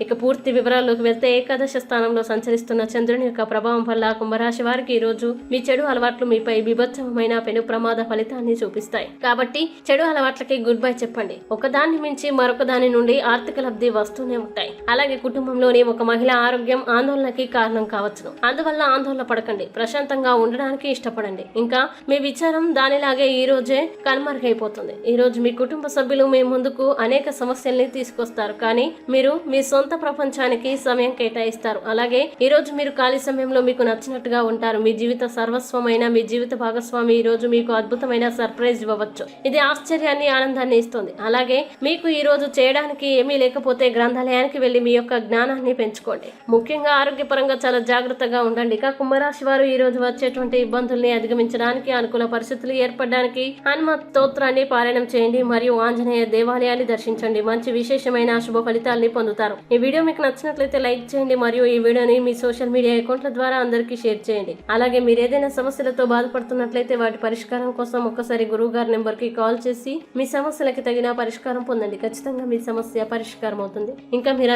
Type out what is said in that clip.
ఇక పూర్తి వివరాల్లోకి వెళ్తే ఏకాదశ స్థానంలో సంచరిస్తున్న చంద్రుని యొక్క ప్రభావం వల్ల కుంభరాశి వారికి ఈ రోజు మీ చెడు అలవాట్లు మీపై విభత్సమైన పెను ప్రమాద ఫలితాన్ని చూపిస్తాయి. కాబట్టి చెడు అలవాట్లకి గుడ్ బై చెప్పండి. ఒకదాన్ని మించి మరొక దాని నుండి ఆర్థిక లబ్ధి వస్తూనే ఉంటాయి. అలాగే కుటుంబంలోని ఒక మహిళ ఆరోగ్యం ఆందోళనకి కారణం కావచ్చును. అందువల్ల ఆందోళన పడకండి. ప్రశాంతంగా ఉండడానికి ఇష్టపడండి. ఇంకా మీ విచారం దానిలాగే ఈ రోజే కనుమరుగైపోతుంది. ఈ రోజు మీ కుటుంబ సభ్యులు మీ ముందుకు అనేక సమస్యల్ని తీసుకొస్తారు. కానీ మీరు మీ సొంత ప్రపంచానికి సమయం కేటాయిస్తారు. అలాగే ఈ రోజు మీరు ఖాళీ సమయంలో మీకు నచ్చినట్టుగా ఉంటారు. మీ జీవిత సర్వస్వమైన మీ జీవిత భాగస్వామి ఈ రోజు మీకు అద్భుతమైన సర్ప్రైజ్ ఇవ్వవచ్చు. ఇది ఆశ్చర్యాన్ని ఆనందాన్ని ఇస్తుంది. అలాగే మీకు ఈ రోజు చేయడానికి ఏమీ లేకపోతే గ్రంథాలయానికి వెళ్ళి మీ యొక్క జ్ఞానాన్ని పెంచుకోండి. ముఖ్యంగా ఆరోగ్యపరంగా చాలా జాగ్రత్తగా ఉండండి. ఇక కుంభరాశి వారు ఈ రోజు వచ్చేటువంటి ఇబ్బందుల్ని అధిగమించడానికి అనుకూల పరిస్థితులు ఏర్పడడానికి హనుమ స్తోత్రాన్ని పారాయణం చేయండి మరియు ఆంజనేయ దేవాలయాన్ని దర్శించండి. మంచి విశేషమైన శుభ ఫలితాల్ని పొందుతారు. ఈ వీడియో మీకు నచ్చినట్లయితే లైక్ చేయండి మరియు ఈ వీడియోని మీ సోషల్ మీడియా అకౌంట్ల ద్వారా అందరికీ షేర్ చేయండి. అలాగే మీరు ఏదైనా సమస్యలతో బాధపడుతున్నట్లయితే వాటి పరిష్కారం కోసం ఒక్కసారి గురువు గారి నెంబర్కి కాల్ చేసి మీ సమస్యలకి తగిన పరిష్కారం పొందండి. ఖచ్చితంగా మీ సమస్య పరిష్కారం అవుతుంది ఇంకా మీరు